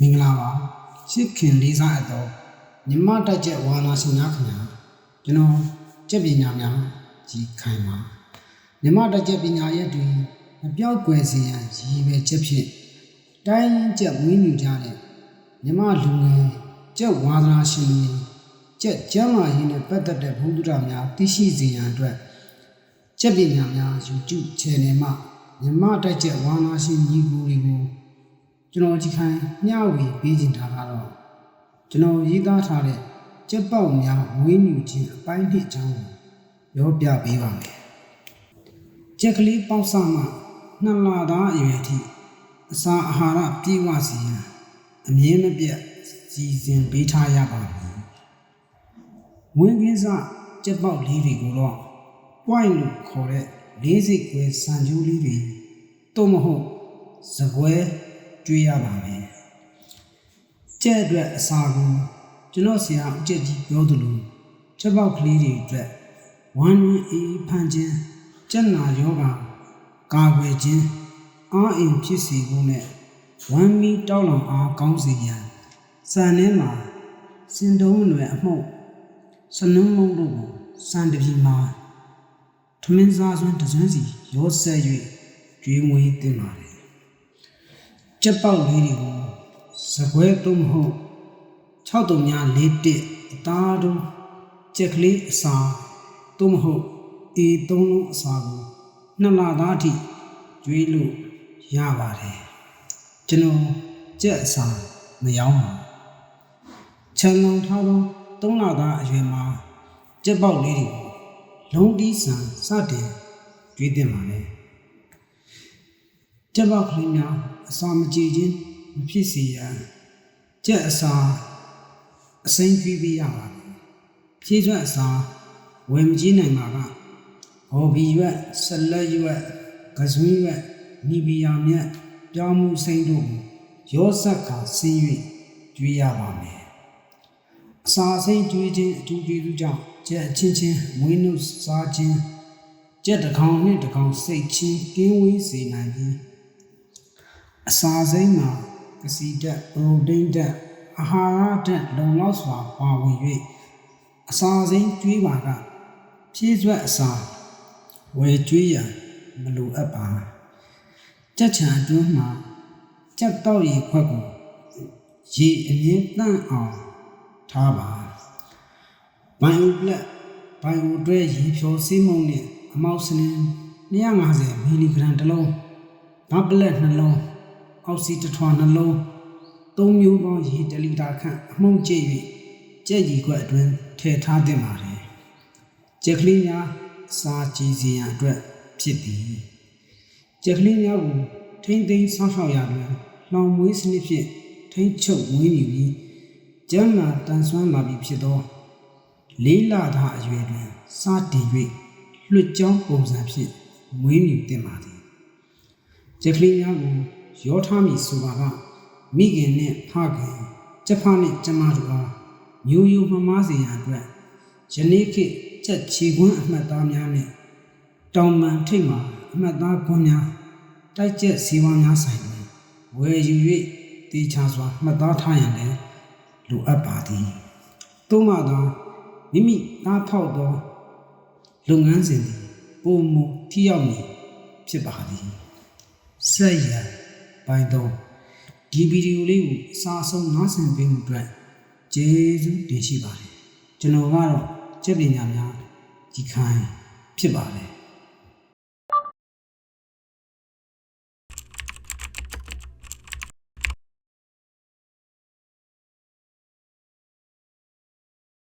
မင်္ဂလာပါရှစ်ခင်လေးစားအပ်တော်မြမတက်ချက်ဝါနာရှင်များခင်ဗျာကျွန်တော်ကျက်ပညာများကြီးခိုင်ပါမြမတက်ချက်ပညာရက်တွေမပြောက်ကွယ်စေရန်ရည်ပဲချက်ဖြင့်တိုင်းကျက်ဝင်းမြူကြတဲ့မြမလူငယ်ကျက်ဝါသနာရှင်တွေ ကျက်ကျမ်းမာရေးနဲ့ပတ်သက်တဲ့ဘုဒ္ဓတာများသိရှိစေရန်အတွက်ကျက်ပညာများ YouTube channel မှာမြမတက်ချက်ဝါနာရှင်ညီကိုတွေကိုကျွန်တော်ဒီခိုင်မျှဝေပေးခြင်းထားတာတော့ကျွန်တော်ရေးသားထားတဲ့ကြက်ပေါက်များဝင်းမြူခြင်းအပိုင်းတစ်အကြောင်းကိုပြောပြပေးပါမယ်။ကြက်ကလေးပေါက်စမှနှစ်လသားအရွယ်ထိအစာအာဟာရပြည့်ဝစေရန်အမြဲမပြတ်စီစဉ်ပေးထားရပါမယ်။ ဝင်းကင်းစကြက်ပေါက်လေးတွေကိုတော့ point လို့ခေါ်တဲ့လေးစိတ်ကွယ်စံကျိုးလေးတွေတော့မဟုတ်စကွဲကျွေးရပါမယ်။ကြက်အတွက်အစာကိုကျွန်တော်ဆရာအကျက်ကြီးပြောသလိုချက်ပေါက်ကလေးတွေအတွက်ဝမ်းနည်းအေးဖန်ခြင်းကြက်နာယောဂကာကွယ်ခြင်းအားအင်ဖြစ်စေဖို့နဲ့ဝမ်းမီတောက်လောင်အားကောင်းစေရန်စံထဲမှာစင်တုံးအနွယ်အမှုတ် စနုံးမုံတို့ကိုစံတပြီမှာထမင်းစားစွန်းတစ်စွန်းစီရောဆက်၍ကျွေးမွေးတင်ပါတယ်ကြက်ပေါက်လေးတွေကိုစကွဲသုံးမဟုတ်6တုံများ၄တစ်အသားတို့ကြက်ကလေးအစာသုံးမဟုတ်အေးသုံးလုံးအစာကိုနှစ်လသားအထိကျွေးလို့ရပါတယ်ကျွန်တော်ကြက်အစာမယောင်းပါချန်လုံထားသော သုံးလသားအရွယ်မှာကြက်ပေါက်လေးတွေကိုလုံးတီးဆန်စတင်ကျွေးတင်ပါလေကြက်ပေါက်ကလေးများအစာမကြေခြင်းမဖြစ်စေရန်ကြက်အစာအစိမ်းကျွေးပေးရပါမယ်ဖြည့်စွက်အစာဝယ်မကြည့်နိုင်ပါကဟော်ဘီရွက်ဆက်လက်ရွက်ကစွန်းရွက်နီဘီယာမြက်ပြောင်းမှုစိမ့်တို့ကိုရောဆက်ကဆင်း၍ကျွေးရပါမယ် အစာအစိမ်းကျွေးခြင်းအထူးကျေးဇူးကြောင့်ကြက်အချင်းချင်းမွေးနှုတ်စားခြင်းကြက်တစ်ကောင်နှင့်တစ်ကောင်စိတ်ချင်းကင်းဝေးစေနိုင်ပြီးအစာစိမ်းမှာကစီဓာတ်ပရိုတိန်းဓာတ်အာဟာရဓာတ်လုံလောက်စွာပါဝင်၍အစာစိမ်းကျွေးပါကဖြည့်စွက်အစာဝယ်ကျွေးရန်မလိုအပ်ပါကြက်ချံအတွင်းမှာကြက်တော့ရေခွက်ကိုရေအမြင့်တန့်အောင် ထားပါဘိုင်ယိုပလက်ဘိုင်ယိုတွဲရေဖြောစီးမုံနဲ့အမောက်စနင်း250မီလီဂရမ်တစ်လုံးဘပလက်နှလုံးအောက်ဆီတစ်ထွာနှလုံးသုံးမျိုးပေါင်းရေ1လီတာခန့်အမှုန့်ကျ၍ကြက်ရီခွက်အတွင်းထည့်ထားသင့်ပါတယ်ကြက်ကလေးများအစာကြည်စီရန်အတွက်ဖြစ်သည်ကြက်ကလေးများကိုထိမ့်သိမ်းဆောင်းရှောက်ရတွင်လောင်မွေးစနစ်ဖြင့်ထိမ့်ချုပ်မွေးမြူပြီး ကျန်းမာတန်ဆွမ်းလာပြီဖြစ်သောလေးလသားအရွယ်တွင်စတင်၍လွှတ်ကြောင်းပုံစံဖြင့်မွေးမြူတင်ပါသည်။ကြက်ကလေးများကိုရောထားမည်ဆိုပါကမိခင်နှင့်ဖခင်ကျက်ဖနှင့်ကျမတို့အားမျိုးရိုးမမားစေရန်အတွက်ယနေ့ခေတ်ကြက်ချီကွန်းအမှတ်သားများနှင့်တောင်ပန်ထိပ်မှာအမှတ်သားကွန်းများတိုက်ကျက်စီဝါများဆိုင်တွင်ဝယ်ယူ၍တေချာစွာမှတ်သားထားရန်လည်း လိုအပ်ပါသည်။သို့မှသာမိမိသားဖောက်သောလုပ်ငန်းစဉ်သည်ပုံမူထိရောက်မည်ဖြစ်ပါသည်ဆက်ရန်ပိုင်းတော့ဒီဗီဒီယိုလေးကိုအစားဆုံးနားဆင်ပေးမှုအတွက်ကျေးဇူးတင်ရှိပါတယ်ကျွန်တော်ကတော့ကျက်ပညာများဒီခိုင်ဖြစ်ပါတယ်